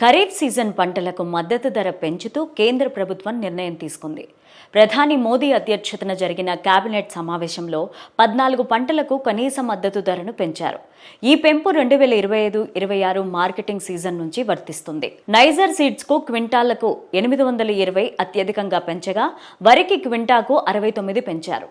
Kharif season పంటలకు మద్దతు ధర పెంచుతూ కేంద్ర ప్రభుత్వం నిర్ణయం తీసుకుంది. ప్రధాని మోదీ అధ్యక్షతన జరిగిన కేబినెట్ సమావేశంలో పద్నాలుగు పంటలకు కనీస మద్దతు ధరను పెంచారు. ఈ పెంపు రెండు వేల ఇరవై ఐదు ఇరవై ఆరు మార్కెటింగ్ సీజన్ నుంచి వర్తిస్తుంది. నైజర్ సీడ్స్కు క్వింటాలకు ఎనిమిది వందల ఇరవై అత్యధికంగా పెంచగా వరికి క్వింటాకు అరవై తొమ్మిది పెంచారు.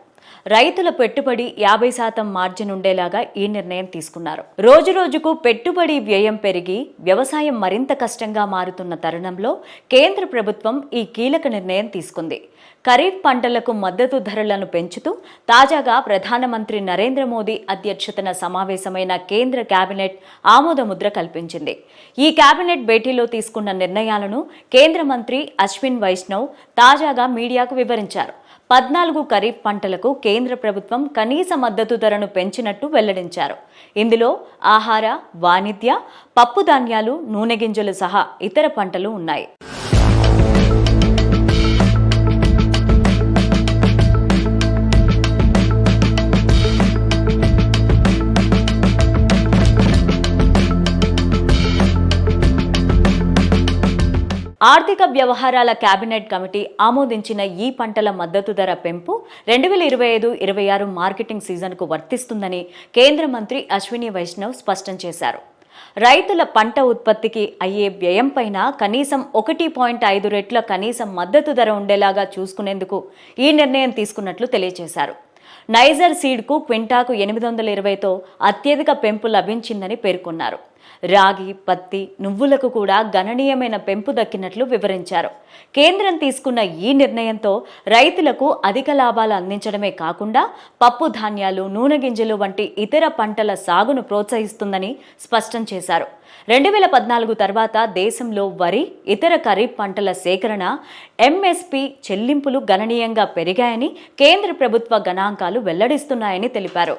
రైతుల పెట్టుబడి యాభై శాతం మార్జిన్ ఉండేలాగా ఈ నిర్ణయం తీసుకున్నారు. రోజు రోజుకు పెట్టుబడి వ్యయం పెరిగి వ్యవసాయం మరింత కష్టంగా మారుతున్న తరుణంలో కేంద్ర ప్రభుత్వం ఈ కీలక నిర్ణయం తీసుకుంది. ఖరీఫ్ పంటలకు మద్దతు ధరలను పెంచుతూ తాజాగా ప్రధానమంత్రి నరేంద్ర మోదీ అధ్యక్షతన సమావేశమైన కేంద్ర కేబినెట్ ఆమోదముద్ర కల్పించింది. ఈ కేబినెట్ భేటీలో తీసుకున్న నిర్ణయాలను కేంద్ర మంత్రి అశ్విన్ వైష్ణవ్ తాజాగా మీడియాకు వివరించారు. పద్నాలుగు ఖరీఫ్ పంటలకు కేంద్ర ప్రభుత్వం కనీస మద్దతు ధరను పెంచినట్టు వెల్లడించారు. ఇందులో ఆహార వాణిజ్య పప్పు ధాన్యాలు నూనె గింజలు సహా ఇతర పంటలు ఉన్నాయి. ఆర్థిక వ్యవహారాల కేబినెట్ కమిటీ ఆమోదించిన ఈ పంటల మద్దతు ధర పెంపు రెండు వేల ఇరవై ఐదు ఇరవై ఆరు మార్కెటింగ్ సీజన్కు వర్తిస్తుందని కేంద్ర మంత్రి అశ్విని వైష్ణవ్ స్పష్టం చేశారు. రైతుల పంట ఉత్పత్తికి అయ్యే వ్యయం పైన కనీసం ఒకటి పాయింట్ ఐదు రెట్ల కనీస మద్దతు ధర ఉండేలాగా చూసుకునేందుకు ఈ నిర్ణయం తీసుకున్నట్లు తెలియజేశారు. నైజర్ సీడ్కు క్వింటాకు ఎనిమిది వందల ఇరవైతో అత్యధిక పెంపు లభించిందని పేర్కొన్నారు. రాగి పత్తి నువ్వులకు కూడా గణనీయమైన పెంపు దక్కినట్లు వివరించారు. కేంద్రం తీసుకున్న ఈ నిర్ణయంతో రైతులకు అధిక లాభాలు అందించడమే కాకుండా పప్పు ధాన్యాలు నూనె గింజలు వంటి ఇతర పంటల సాగును ప్రోత్సహిస్తుందని స్పష్టం చేశారు. రెండు వేల పద్నాలుగు తర్వాత దేశంలో వరి ఇతర ఖరీఫ్ పంటల సేకరణ ఎంఎస్పి చెల్లింపులు గణనీయంగా పెరిగాయని కేంద్ర ప్రభుత్వ గణాంకాలు వెల్లడిస్తున్నాయని తెలిపారు.